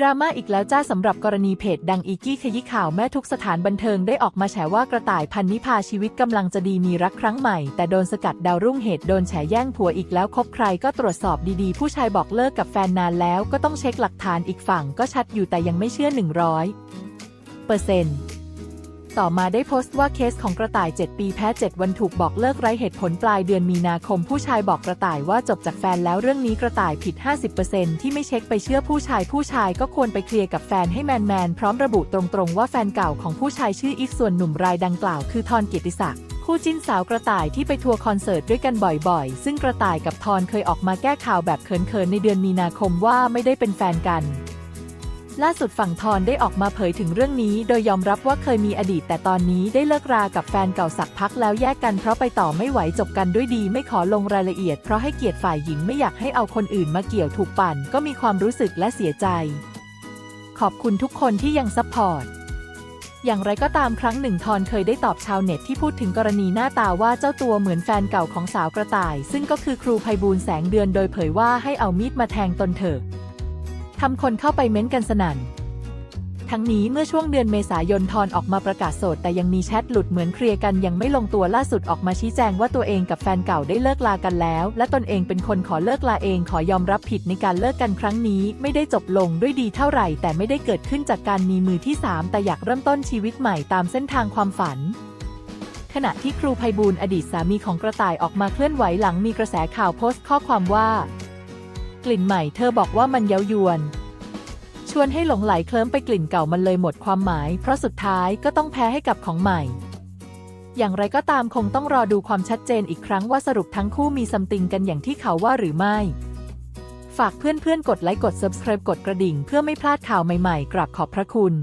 ดราม่าอีกแล้วจ้าสำหรับกรณีเพจดังอีกี้ขยี้ข่าวแม่ทุกสถานบันเทิงได้ออกมาแฉว่ากระต่ายพันนิพาชีวิตกำลังจะดีมีรักครั้งใหม่ แต่โดนสกัดดาวรุ่งเหตุโดนแฉแย่งผัวอีกแล้วคบใครก็ตรวจสอบดีๆ ผู้ชายบอกเลิกกับแฟนนานแล้วก็ต้องเช็คหลักฐานอีกฝั่งก็ชัดอยู่แต่ยังไม่เชื่อ 100เปอร์เซ็นต์ ต่อมาได้โพสต์ว่าเคสของกระต่าย 7 ปีแพ้ 7 วันถูกบอกเลิกไร้เหตุผลปลายเดือนมีนาคมผู้ชายบอกกระต่ายว่าจบจากแฟนแล้วเรื่องนี้กระต่ายผิด 50%ที่ไม่เช็คไปเชื่อผู้ชายผู้ชายก็ควรไปเคลียร์กับแฟนให้แมนแมนพร้อมระบุตรงๆว่าแฟนเก่าของผู้ชายชื่ออีฟส่วนหนุ่มรายดังกล่าวคือทอนเกียรติศักดิ์คู่จิ้นสาวกระต่ายที่ไปทัวร์คอนเสิร์ตด้วยกันบ่อยๆ ซึ่งกระต่ายกับทอนเคยออกมาแก้ข่าวแบบเขินๆในเดือนมีนาคมว่าไม่ได้เป็นแฟนกัน ล่าสุดฝั่งทอนได้ออกมาเผยถึงเรื่องนี้ โดยยอมรับว่าเคยมีอดีต แต่ตอนนี้ได้เลิกรากับแฟนเก่าสักพักแล้วแยกกันเพราะไปต่อไม่ไหวจบกันด้วยดี ไม่ขอลงรายละเอียดเพราะให้เกียรติฝ่ายหญิงไม่อยากให้เอาคนอื่นมาเกี่ยวถูกปั่น ก็มีความรู้สึกและเสียใจ ขอบคุณทุกคนที่ยังซัพพอร์ตอย่างไรก็ตามครั้งหนึ่งทอนเคยได้ตอบชาวเน็ตที่พูดถึงกรณีหน้าตาว่าเจ้าตัวเหมือนแฟนเก่าของสาวกระต่าย ซึ่งก็คือครูไพบูลแสงเดือนโดยเผยว่าให้เอามีดมาแทงตนเถอะ ทำคนเข้าไปเม้นต์กันสนั่น ทั้งนี้เมื่อช่วงเดือนเมษายนทอนออกมาประกาศโสด แต่ยังมีแชทหลุดเหมือนเคลียร์กันยังไม่ลงตัวล่าสุดออกมาชี้แจงว่าตัวเองกับแฟนเก่าได้เลิกลากันแล้ว และตนเองเป็นคนขอเลิกลาเองขอยอมรับผิดในการเลิกกันครั้งนี้ ไม่ได้จบลงด้วยดีเท่าไหร่ แต่ไม่ได้เกิดขึ้นจากการมีมือที่สามแต่อยากเริ่มต้นชีวิตใหม่ตามเส้นทางความฝันขณะที่ครูไพบูลอดีตสามีของกระต่ายออกมาเคลื่อนไหวหลังมีกระแสข่าวโพสต์ข้อความว่า กลิ่นใหม่เธอบอกว่ามันเย้ายวน ชวนให้หลงไหลเคลิ้มไปกลิ่นเก่ามันเลยหมดความหมาย เพราะสุดท้ายก็ต้องแพ้ให้กับของใหม่ อย่างไรก็ตามคงต้องรอดูความชัดเจนอีกครั้งว่าสรุปทั้งคู่มีซัมติงกันอย่างที่เขาว่าหรือไม่ ฝากเพื่อนๆกดไลค์กด subscribe กดกระดิ่ง เพื่อไม่พลาดข่าวใหม่ๆกราบขอบพระคุณ